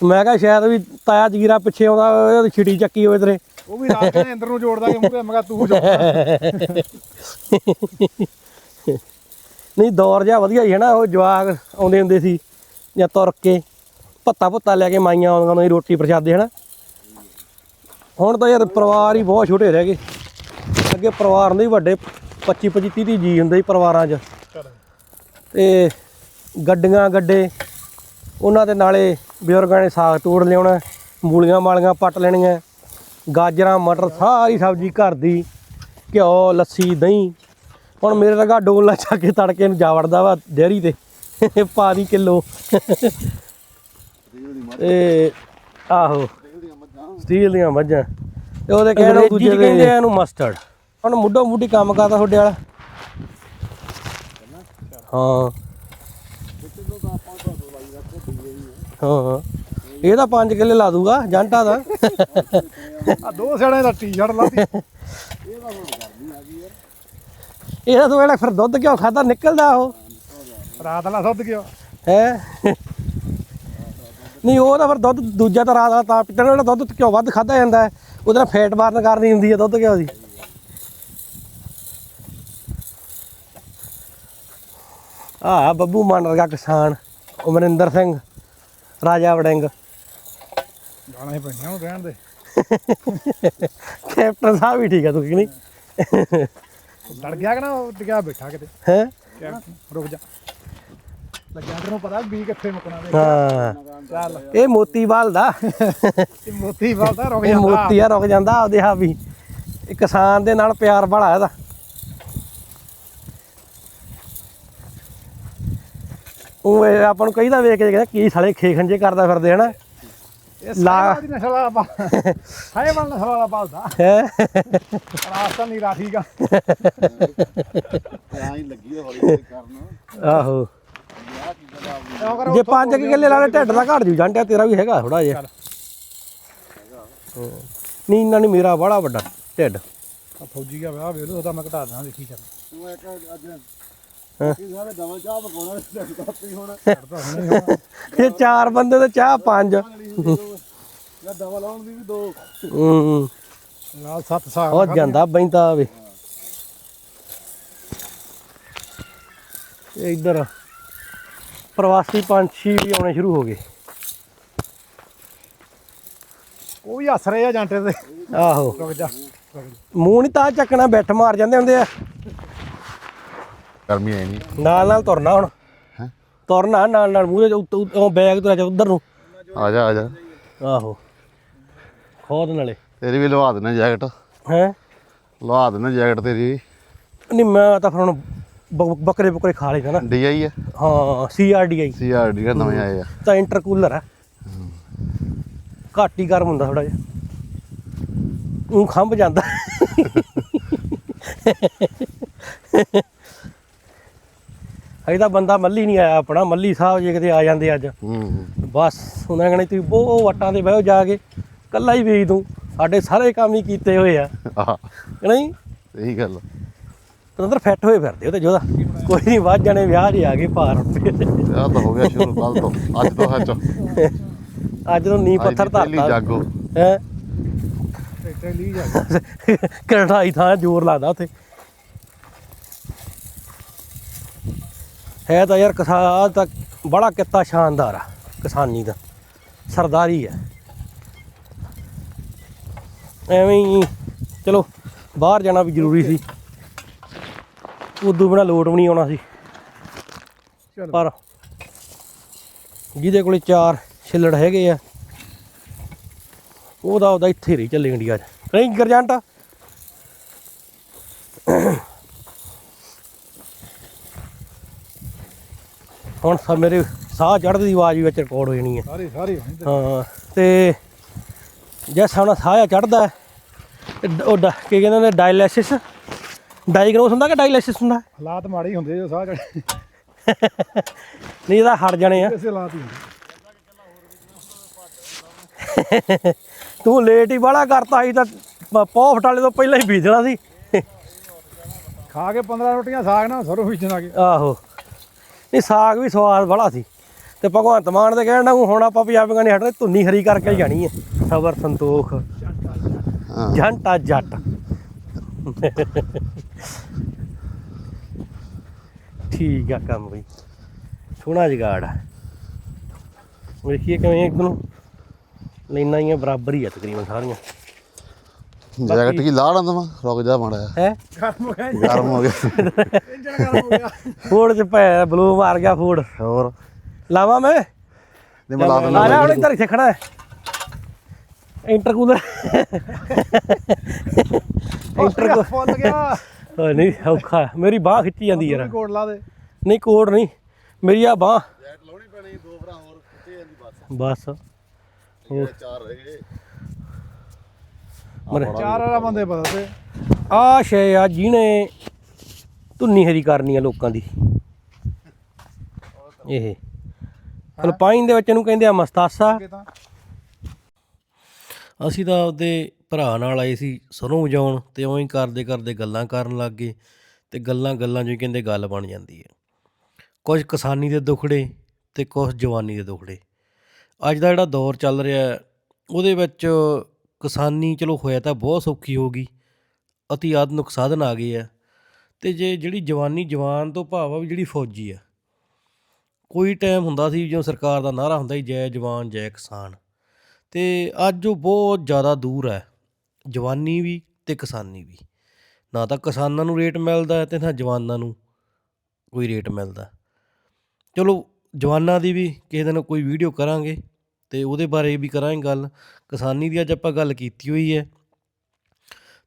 ਮੈਂ ਕਿਹਾ ਸ਼ਾਇਦ ਵੀ ਤਾਇਆ ਜਗੀਰਾ ਪਿੱਛੇ ਆਉਂਦਾ ਛਿਟੀ ਚੱਕੀ ਹੋਵੇ ਤੇਰੇ। ਉਹ ਵੀ ਰਾਤ ਦੇ ਅੰਦਰ ਨੂੰ ਜੋੜਦਾ ਕਿ ਮੂਰੇ ਮਗਾ ਤੂੰ ਜੋੜ *laughs* ਨਹੀਂ ਦੌਰ ਜਿਹਾ ਵਧੀਆ ਹੀ ਹੈ ਨਾ ਉਹ ਜਵਾਕ ਆਉਂਦੇ ਹੁੰਦੇ ਸੀ ਜਾਂ ਤੁਰ ਕੇ ਪੱਤਾ ਪੁੱਤਾ ਲੈ ਕੇ ਮਾਈਆਂ ਆਉਂਦੀਆਂ ਦੀ ਰੋਟੀ ਪ੍ਰਸ਼ਾਦੇ ਹਨਾ। ਹੁਣ ਤਾਂ ਯਾਰ ਪਰਿਵਾਰ ਹੀ ਬਹੁਤ ਛੋਟੇ ਰਹਿ ਗਏ। ਅੱਗੇ ਪਰਿਵਾਰ ਹੁੰਦੇ ਵੱਡੇ 25 25 30 30 ਜੀ ਹੁੰਦੇ ਸੀ ਪਰਿਵਾਰਾਂ 'ਚ। ਤੇ ਗੱਡੀਆਂ ਗੱਡੇ ਉਹਨਾਂ ਦੇ ਨਾਲੇ ਬਜ਼ੁਰਗਾਂ ਨੇ ਸਾਗ ਤੋੜ ਲਿਆਉਣਾ ਮੂਲੀਆਂ ਮਾਲੀਆਂ ਪੱਟ ਲੈਣੀਆਂ ਗਾਜਰਾਂ ਮਟਰ ਸਾਰੀ ਸਬਜ਼ੀ ਘਰ ਦੀ ਘਿਓ ਲੱਸੀ ਦਹੀਂ ਹੁਣ ਮੇਰੇ ਲਗਾ ਡੋਲਾ ਚੱਕ ਕੇ ਤੜਕੇ ਨੂੰ ਜਾ ਵੜਦਾ ਵਾ ਡੇਅਰੀ ਤੇ। ਪਾ ਦੀ ਕਿਲੋ। ਤੇ ਆਹੋ। ਸਟੀਲ ਦੀਆਂ ਮੱਝਾਂ। ਤੇ ਉਹਦੇ ਕਹਿੰਦੇ ਦੂਜੇ ਕਹਿੰਦੇ ਆ ਇਹਨੂੰ ਮਸਟਰਡ ਹੁਣ ਮੁੱਢੋ ਮੁੱਢੀ ਕੰਮ ਕਰਦਾ ਤੁਹਾਡੇ ਵਾਲਾ। ਹਾਂ। ਹਾਂ ਇਹ ਤਾਂ 5 ਕਿੱਲੇ ਲਾ ਦੂਗਾ ਜੰਟਾ ਦਾ ਆ ਦੋ ਸਿਆਣੇ ਦਾ ਟੀ-ਸ਼ਰਟ ਲਾਤੀ ਇਹਦਾ ਤੋਂ ਜਿਹੜਾ ਫਿਰ ਦੁੱਧ ਕਿਉਂ ਖਾਦਾ ਨਿਕਲਦਾ ਉਹ। ਰਾਤ ਵਾਲਾ ਸੁੱਧ ਗਿਆ ਹੈ? ਨਹੀਂ ਉਹ ਤਾਂ ਫਿਰ ਦੁੱਧ ਦੂਜਾ ਤਾਂ ਰਾਤ ਦਾ ਤਾਂ ਪਿੱਟਣ ਵਾਲਾ ਦੁੱਧ ਕਿਉਂ ਵੱਧ ਖਾਦਾ ਜਾਂਦਾ ਹੈ। ਉਹਦੇ ਨਾਲ ਫੈਟ ਬਾਰਨ ਕਰਨੀ ਹੁੰਦੀ ਹੈ ਦੁੱਧ ਕਿਉਂ ਦੀ। ਆ ਬੱਬੂ ਮਾਨ ਵਰਗਾ ਕਿਸਾਨ ਅਮਰਿੰਦਰ ਸਿੰਘ ਰਾਜਾ ਵੜਿੰਗ। ਜਾਣਾ ਹੀ ਪੈਣਾ ਉਹ ਰਹਿਣ ਦੇ। *laughs* ਕੈਪਟਨ ਸਾਹਿਬ ਵੀ ਠੀਕ ਆ ਤੂੰ ਕਿ ਨਹੀਂ? ਡਰ ਗਿਆ ਕਿ ਨਾ ਉਹ ਟਿਕਿਆ ਬੈਠਾ ਕਿਤੇ? ਹੈ? ਰੁਕ ਜਾ। ਲੱਗਿਆ ਨੂੰ ਪਤਾ ਵੀ ਕਿੱਥੇ ਮੁਕਣਾ ਦੇ ਹਾਂ। ਚੱਲ। ਇਹ ਮੋਤੀਵਾਲ ਦਾ ਇਹ ਮੋਤੀ ਵਾਲਦਾ ਰੁਕ ਇਹ ਜਾਂਦਾ। ਮੋਤੀ ਆ ਰੁਕ ਜਾਂਦਾ ਆਪਦੇ ਆਪ ਹੀ। ਇਹ ਕਿਸਾਨ ਦੇ ਨਾਲ ਪਿਆਰ ਬੜਾ ਇਹਦਾ। ਉਹ ਇਹ ਆਪਾਂ ਨੂੰ ਕਹੀਦਾ ਵੇਖ ਕੇ ਕਹਿੰਦਾ ਕੀ ਸਾਲੇ ਖੇਖੰਜੇ ਕਰਦਾ ਫਿਰਦੇ ਹਨਾ? ਇਹ ਲਾ। ਸਾਰਾ ਦੀ ਨਸਲ ਵਾਲਾ ਪਾ ਹਾਏ ਵਾਲਾ ਨਸਲ ਵਾਲਾ ਪਾਲਦਾ। ਹੈ? ਰਾਸਤਾ ਨਹੀਂ ਰਾਠੀਗਾ ਐਂ ਹੀ ਲੱਗੀ ਹੌਲੀ ਹੌਲੀ ਕਰਨ। ਆਹੋ। ਜੇ ਪੰਜ ਕੁ ਕਿੱਲੇ ਲਾਲੇ ਢਿੱਡ ਦਾ ਘੜ ਜੂ ਜਾਂਟਿਆ ਤੇਰਾ ਵੀ ਹੈਗਾ ਥੋੜਾ ਜਿਹਾ। ਨਹੀਂ ਇੰਨਾ ਨਹੀਂ ਮੇਰਾ ਬੜਾ ਵੱਡਾ ਢਿੱਡ। ਫੌਜੀ ਦਾ ਵਿਆਹ ਵੇਖ ਲਓ ਉਹਦਾ ਮੈਂ ਘਟਾ ਦਾਂ ਦੇਖੀ ਚੱਲ। ਤੂੰ ਇੱਕ ਅੱਜ ਇਹ ਚਾਰ ਬੰਦੇ ਤੇ ਚਾਹ ਪੰਜ। ਦਵਾ ਲਾਉਣ ਦੀ ਵੀ ਦੋ ਹੂੰ। ਨਾਲ ਸੱਤ ਸਾਲ ਹੋ ਜਾਂਦਾ ਬੈਂਦਾ ਵੇ। ਇਹ ਇੱਧਰ ਪ੍ਰਵਾਸੀ ਪੰਛੀ ਵੀ ਆਉਣੇ ਸ਼ੁਰੂ ਹੋ ਗਏ। ਉਹ ਵੀ ਹੱਸ ਰਹੇ ਆ ਜਾਂਟੇ ਤੇ ਆਹੋ। ਮੂੰਹ ਨਹੀਂ ਤਾਂ ਚੱਕਣਾ ਬੈਠ ਮਾਰ ਜਾਂਦੇ ਹੁੰਦੇ ਆ। ਗਰਮੀ ਆਈ ਨਹੀਂ। ਨਾਲ ਨਾਲ ਤੁਰਨਾ ਹੁਣ। ਹੈਂ? ਤੁਰਨਾ ਨਾਲ ਨਾਲ ਮੂਹਰੇ ਉੱਤ- ਉੱਤ- ਉਹ ਬੈਗ ਤੁਰਿਆ ਜਾ ਉਧਰ ਨੂੰ। ਆ ਜਾ ਆ ਜਾ। ਆਹੋ। ਖੋਦ ਨਾਲੇ। ਤੇਰੀ ਵੀ ਲਵਾ ਦੇਣਾ ਜੈਕਟ। ਹੈ? ਲਵਾ ਦੇਣਾ ਜੈਕਟ ਤੇਰੀ ਵੀ। ਨਹੀਂ ਮੈਂ ਤਾਂ ਫਿਰ ਹੁਣ ਬ- ਬੱਕਰੇ ਬੱਕਰੇ ਖਾ ਲੇਗਾ ਨਾ। ਡੀਆਈ ਆ? ਹਾਂ ਸੀਆਰਡੀਆਈ ਸੀਆਰਡੀ ਦਾ ਨਵੇਂ ਆਏ ਆ। ਤਾਂ ਇੰਟਰਕੂਲਰ ਆ। ਘੱਟ ਹੀ ਗਰਮ ਹੁੰਦਾ ਥੋੜਾ ਜਿਹਾ। ਉਹ ਖੰਭ ਜਾਂਦਾ। ਅਜੇ ਤਾਂ ਬੰਦਾ ਮੱਲੀ ਨਹੀਂ ਆਇਆ ਆਪਣਾ ਮੱਲੀ ਸਾਹਿਬ ਜੇ ਕਿਤੇ ਆ ਜਾਂਦੇ ਅੱਜ। ਹੂੰ ਬਸ ਉਹਨਾਂ ਕਹਿੰਦੇ ਤੁਸੀਂ ਬਹੁਤ ਵਟਾਂ ਦੇ ਬਹਿਓ ਜਾ ਕੇ ਕੱਲਾ ਹੀ ਵੇਚ ਦੂੰ। ਸਾਡੇ ਸਾਰੇ ਕੰਮ ਹੀ ਕੀਤੇ ਹੋਏ ਆ। ਆਹ ਨਹੀਂ? ਸਹੀ ਗੱਲ ਅੰਦਰ ਫਿੱਟ ਹੋਏ ਫਿਰਦੇ ਉਹ ਤੇ ਜੋਦਾ ਕੋਈ ਨਹੀਂ ਵੱਧ ਜਾਣੇ ਵਿਆਹ ਜੀ ਆ ਗਏ ਭਾਰ ਆ ਤਾਂ ਹੋ ਗਿਆ ਸ਼ੁਰੂ ਕੱਲ ਤੋਂ ਅੱਜ ਤੋਂ ਸੱਚ ਅੱਜ ਤੋਂ ਨੀ ਪੱਥਰ ਧਰਤਾ। ਜਾਗੋ। ਹੈ? ਟਰੈਕਟਰ ਲਈ ਜਾ ਕਰੜਾਈ ਥਾਂ ਜ਼ੋਰ ਲਾਦਾ ਉੱਥੇ। ਹੈ ਤਾਂ ਯਾਰ ਕਿਸਾਨ ਤਾਂ ਬੜਾ ਕਿੱਤਾ ਸ਼ਾਨਦਾਰ ਆ ਕਿਸਾਨੀ ਦਾ ਸਰਦਾਰੀ ਹੈ ਐਵੇਂ ਹੀ ਚਲੋ ਬਾਹਰ ਜਾਣਾ ਵੀ ਜ਼ਰੂਰੀ ਸੀ। ਉਦੋਂ ਬਿਨਾ ਲੋਟ ਵੀ ਨਹੀਂ ਆਉਣਾ ਸੀ। ਪਰ ਜਿਹਦੇ ਕੋਲੇ ਚਾਰ ਛਿੱਲੜ ਹੈਗੇ ਆ ਉਹਦਾ ਉਹਦਾ ਇੱਥੇ ਰਹੀ ਚੱਲੇ ਇੰਡੀਆ 'ਚ। ਨਹੀਂ ਗਰਜੰਟ? ਹੁਣ ਸਾ ਮੇਰੇ ਸਾਹ ਚੜ੍ਹਦੀ ਦੀ ਆਵਾਜ਼ ਵੀ ਵਿੱਚ ਰਿਕਾਰਡ ਹੋ ਜਾਣੀ ਹੈ ਸਾਰੀ ਸਾਰੀ ਹੋਣੀ ਤੇ ਹਾਂ ਤੇ ਜੇ ਸਾਹਮਣਾ ਸਾਹ ਚੜਦਾ ਉਹ ਡ- ਕੀ ਕਹਿੰਦੇ ਨੇ ਡਾਇਲੈਸਿਸ ਡਾਇਗਨੋਸ ਹੁੰਦਾ ਕਿ ਡਾਇਲੈਸਿਸ ਹੁੰਦਾ? ਹਾਲਾਤ ਮਾੜੇ ਹੀ ਹੁੰਦੇ ਜੋ ਸਾਹ ਚੜੇ ਨਹੀਂ ਇਹਦਾ ਹਟ ਜਾਣੇ ਆ। ਕਿਸੇ ਹਾਲਾਤ ਹੀ ਹੁੰਦੇ। ਤੂੰ ਲੇਟ ਹੀ ਬਾਹਲਾ ਕਰਤਾ ਸੀ ਤਾਂ ਪ- ਪੌ ਫਟਾਲੇ ਤੋਂ ਪਹਿਲਾਂ ਹੀ ਬੀਜਣਾ ਸੀ। ਖਾ ਕੇ 15 ਰੋਟੀਆਂ ਸਾਗ ਨਾਲ ਸਰੋਂ ਬੀਜਣਾ ਕੇ ਆਹੋ। ਨਹੀਂ ਸਾਗ ਵੀ ਸਵਾਦ ਬੜਾ ਸੀ। ਤੇ ਭਗਵੰਤ ਮਾਨ ਦੇ ਕਹਿਣ ਨਾਲ ਹੁਣ ਆਪਾਂ ਪੰਜਾਬੀਆਂ ਨੇ ਹਟਣੇ ਧੁੰਨੀ ਹਰੀ ਕਰਕੇ ਹੀ ਜਾਣੀ ਹੈ। ਸਬਰ ਸੰਤੋਖ। ਜੰਟਾ ਜੱਟ। ਠੀਕ ਆ ਕੰਮ ਬਈ। ਸੋਹਣਾ ਜਗਾੜ ਆ। ਵੇਖੀਏ ਕਿਵੇਂ ਇੱਕ ਨੂੰ ਲਾਈਨਾਂ ਹੀ ਆ, ਬਰਾਬਰ ਹੀ ਆ ਤਕਰੀਬਨ ਸਾਰੀਆਂ। ਜੈਕਟ ਕੀ ਲਾੜ ਆਂਦਾ ਮੈਂ ਰੁਕ ਜਾ ਮਾੜਾ ਹੈ? ਗਰਮ ਹੋ ਗਿਆ ਗਰਮ ਹੋ ਗਿਆ। ਇੰਜਣ ਗਰਮ ਹੋ ਗਿਆ। ਫੋੜ ਚ ਪੈ ਬਲੂ ਮਾਰ ਗਿਆ ਫੋੜ ਹੋਰ? ਲਾਵਾਂ ਮੈਂ? ਨਹੀਂ ਮੈਂ ਲਾ ਆ ਦਿੰਦਾ ਜਾ ਹੁਣ ਇੱਧਰ ਹੀ ਸਿੱਖਣਾ ਹੈ। ਇੰਟਰਕੂਲਰ। ਇੰਟਰ ਫੁੱਲ ਗਿਆ। ਨਹੀਂ ਔਖਾ। ਮੇਰੀ ਬਾਹ ਖਿੱਚੀ ਜਾਂਦੀ ਯਾਰ ਕੋਡ ਲਾ ਦੇ। ਨਹੀਂ ਕੋਡ ਨਹੀਂ। ਮੇਰੀ ਆ ਬਾਹ। ਜੈਕਟ ਲਾਉਣੀ ਪੈਣੀ ਦੋ ਭਰਾ ਹੋਰ ਕਿੱਥੇ ਜਾਂਦੀ ਬਸ। ਬਸ। ਇਹ ਚਾਰ ਰਹਿ ਗਏ। ਚਾਰ ਵਾਲਾ ਬੰਦੇ ਪਤਾ ਤੇ। ਆ ਸ਼ੇ ਆ ਜਿਹਨੇ ਧੁੰਨੀ ਹਰੀ ਕਰਨੀ ਆ ਲੋਕਾਂ ਦੀ। ਇਹ। ਫਿਲਪਾਈਨ ਦੇ ਵਿੱਚ ਇਹਨੂੰ ਕਹਿੰਦੇ ਆ ਮਸਤਾਸਾ। ਅਸੀਂ ਤਾਂ ਉਹਦੇ ਭਰਾ ਨਾਲ ਆਏ ਸੀ ਸਰੋਂ ਵਜਾਉਣ ਤੇ ਉਵੇਂ ਹੀ ਕਰਦੇ ਕਰਦੇ ਗੱਲਾਂ ਕਰਨ ਲੱਗ ਗਏ ਤੇ ਗੱਲਾਂ ਗੱਲਾਂ ਹੀ ਕਹਿੰਦੇ ਗੱਲ ਬਣ ਜਾਂਦੀ ਹੈ। ਕੁਝ ਕਿਸਾਨੀ ਦੇ ਦੁਖੜੇ ਤੇ ਕੁਝ ਜਵਾਨੀ ਦੇ ਦੁਖੜੇ। ਅੱਜ ਦਾ ਜਿਹੜਾ ਦੌਰ ਚੱਲ ਰਿਹਾ ਉਹਦੇ ਵਿੱਚ ਕਿਸਾਨੀ ਚਲੋ ਹੋਇਆ ਤਾਂ ਬਹੁਤ ਸੌਖੀ ਹੋ ਗਈ, ਅਤੀ ਆਧੁਨਿਕ ਸਾਧਨ ਆ ਗਏ ਆ। ਤੇ ਜੇ ਜਿਹੜੀ ਜਵਾਨੀ ਜਵਾਨ ਤੋਂ ਭਾਵ ਆ ਵੀ ਜਿਹੜੀ ਫੌਜੀ ਆ, ਕੋਈ ਟਾਈਮ ਹੁੰਦਾ ਸੀ ਜਦੋਂ ਸਰਕਾਰ ਦਾ ਨਾਰਾ ਹੁੰਦਾ ਸੀ, ਜੈ ਜਵਾਨ, ਜੈ ਕਿਸਾਨ। ਤੇ ਅੱਜ ਉਹ ਬਹੁਤ ਜ਼ਿਆਦਾ ਦੂਰ ਹੈ, ਜਵਾਨੀ ਵੀ ਤੇ ਕਿਸਾਨੀ ਵੀ। ਨਾ ਤਾਂ ਕਿਸਾਨਾਂ ਨੂੰ ਰੇਟ ਮਿਲਦਾ ਹੈ ਤੇ ਨਾ ਜਵਾਨਾਂ ਨੂੰ ਕੋਈ ਰੇਟ ਮਿਲਦਾ। ਚਲੋ ਜਵਾਨਾਂ ਦੀ ਵੀ ਕਿਸੇ ਦਿਨ ਕੋਈ ਵੀਡੀਓ ਕਰਾਂਗੇ। ਅਤੇ ਉਹਦੇ ਬਾਰੇ ਵੀ ਕਰਾਂਗੇ ਗੱਲ। ਕਿਸਾਨੀ ਦੀ ਅੱਜ ਆਪਾਂ ਗੱਲ ਕੀਤੀ ਹੋਈ ਹੈ।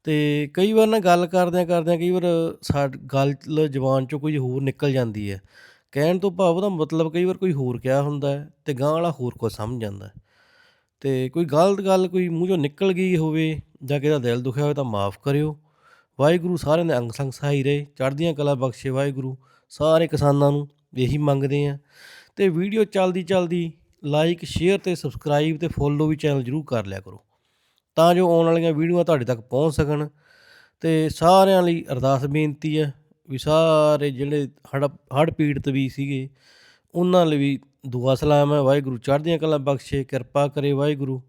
ਅਤੇ ਕਈ ਵਾਰ ਨਾ ਗੱਲ ਕਰਦਿਆਂ ਕਰਦਿਆਂ ਕਈ ਵਾਰ ਸਾਡ, ਗੱਲ ਜ਼ਬਾਨ ਚੋਂ ਕੋਈ ਹੋਰ ਨਿਕਲ ਜਾਂਦੀ ਹੈ। ਕਹਿਣ ਤੋਂ ਭਾਵ ਉਹਦਾ ਮਤਲਬ ਕਈ ਵਾਰ ਕੋਈ ਹੋਰ ਕਿਹਾ ਹੁੰਦਾ ਹੈ ਤੇ ਗਾਂ ਵਾਲਾ ਹੋਰ ਕੁਝ ਸਮਝ ਜਾਂਦਾ ਅਤੇ ਕੋਈ ਗਲਤ ਗੱਲ ਕੋਈ ਮੂੰਹ ਚੋਂ ਨਿਕਲ ਗਈ ਹੋਵੇ ਜਾਂ ਕਿਸੇ ਦਾ ਦਿਲ ਦੁਖਿਆ ਹੋਵੇ ਤਾਂ ਮਾਫ ਕਰਿਓ। ਵਾਹਿਗੁਰੂ ਸਾਰਿਆਂ ਦੇ ਅੰਗ ਸੰਗ ਸਹਾਈ ਰਹੇ। ਚੜ੍ਹਦੀਆਂ ਕਲਾ ਬਖਸ਼ੇ ਵਾਹਿਗੁਰੂ। ਸਾਰੇ ਕਿਸਾਨਾਂ ਨੂੰ ਇਹੀ ਮੰਗਦੇ ਆ ਤੇ ਵੀਡੀਓ ਚੱਲਦੀ ਚੱਲਦੀ ਲਾਈਕ ਸ਼ੇਅਰ ਤੇ ਸਬਸਕ੍ਰਾਈਬ ਤੇ ਫੋਲੋ ਵੀ ਚੈਨਲ ਜਰੂਰ ਕਰ ਲਿਆ ਕਰੋ, ਤਾਂ ਜੋ ਆਉਣ ਵਾਲੀਆਂ ਵੀਡੀਓਆਂ ਤੁਹਾਡੇ ਤੱਕ ਪਹੁੰਚ ਸਕਣ। ਤੇ ਸਾਰਿਆਂ ਲਈ ਅਰਦਾਸ ਬੇਨਤੀ ਹੈ ਵੀ ਸਾਰੇ ਜਿਹੜੇ ਹੜ ਹੜ੍ਹ ਪੀੜਤ ਵੀ ਸੀਗੇ, ਉਹਨਾਂ ਲਈ ਵੀ ਦੁਆ ਸਲਾਮ ਹੈ। ਵਾਹਿਗੁਰੂ ਚੜ੍ਹਦੀਆਂ ਕਲਾ ਬਖਸ਼ੇ, ਕਿਰਪਾ ਕਰੇ ਵਾਹਿਗੁਰੂ।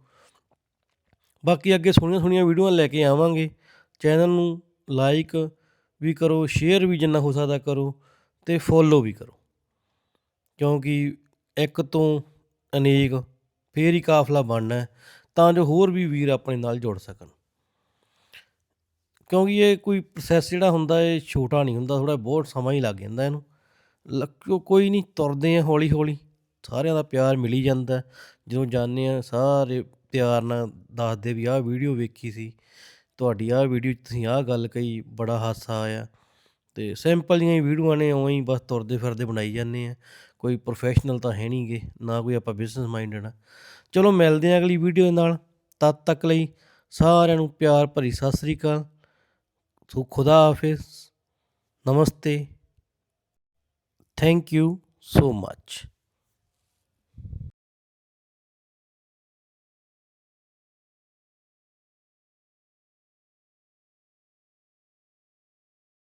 ਬਾਕੀ ਅੱਗੇ ਸੋਹਣੀਆਂ ਸੋਹਣੀਆਂ ਵੀਡੀਓਆਂ ਲੈ ਕੇ ਆਵਾਂਗੇ। ਚੈਨਲ ਨੂੰ ਲਾਈਕ ਵੀ ਕਰੋ ਸ਼ੇਅਰ ਵੀ ਜਿੰਨਾ ਹੋ ਸਕਦਾ ਕਰੋ ਤੇ ਫੋਲੋ ਵੀ ਕਰੋ। ਕਿਉਂਕਿ ਇੱਕ ਤੋਂ ਅਨੇਕ ਫੇਰ ਹੀ ਕਾਫਲਾ ਬਣਨਾ ਤਾਂ ਜੋ ਹੋਰ ਵੀ ਵੀਰ ਆਪਣੇ ਨਾਲ ਜੁੜ ਸਕਣ। ਕਿਉਂਕਿ ਇਹ ਕੋਈ ਪ੍ਰੋਸੈਸ ਜਿਹੜਾ ਹੁੰਦਾ, ਇਹ ਛੋਟਾ ਨਹੀਂ ਹੁੰਦਾ ਥੋੜਾ ਬਹੁਤ ਸਮਾਂ ਹੀ ਲੱਗ ਜਾਂਦਾ ਇਹਨੂੰ। ਲੱਕੋ ਕੋਈ ਨਹੀਂ, ਤੁਰਦੇ ਆ ਹੌਲੀ ਹੌਲੀ ਸਾਰਿਆਂ ਦਾ ਪਿਆਰ ਮਿਲੀ ਜਾਂਦਾ ਜਦੋਂ ਜਾਂਦੇ ਆ ਸਾਰੇ ਪਿਆਰ ਨਾਲ ਦੱਸਦੇ ਵੀ ਆਹ ਵੀਡੀਓ ਵੇਖੀ ਸੀ, ਤੁਹਾਡੀ ਆਹ ਵੀਡੀਓ 'ਚ ਤੁਸੀਂ ਆਹ ਗੱਲ ਕਹੀ, ਬੜਾ ਹਾਸਾ ਆਇਆ। ਤੇ ਸਿੰਪਲ ਜਿਹੀਆਂ ਵੀਡੀਓਆਂ ਨੇ, ਉਵੇਂ ਹੀ ਬਸ ਤੁਰਦੇ ਫਿਰਦੇ ਬਣਾਈ ਜਾਂਦੇ ਆ ਕੋਈ ਪ੍ਰੋਫੈਸ਼ਨਲ ਤਾਂ ਹੈ ਨਹੀਂਗੇ ਨਾ ਕੋਈ ਆਪਾਂ ਬਿਜ਼ਨਸ ਮਾਈਂਡਡ ਆ। ਚਲੋ ਮਿਲਦੇ ਆ ਅਗਲੀ ਵੀਡੀਓ ਦੇ ਨਾਲ। ਤਦ ਤੱਕ ਲਈ ਸਾਰਿਆਂ ਨੂੰ ਪਿਆਰ ਭਰੀ ਸਤਿ ਸ੍ਰੀ ਅਕਾਲ। ਸੋ ਖੁਦਾ ਹਾਫਿਜ਼। ਨਮਸਤੇ। Thank you so much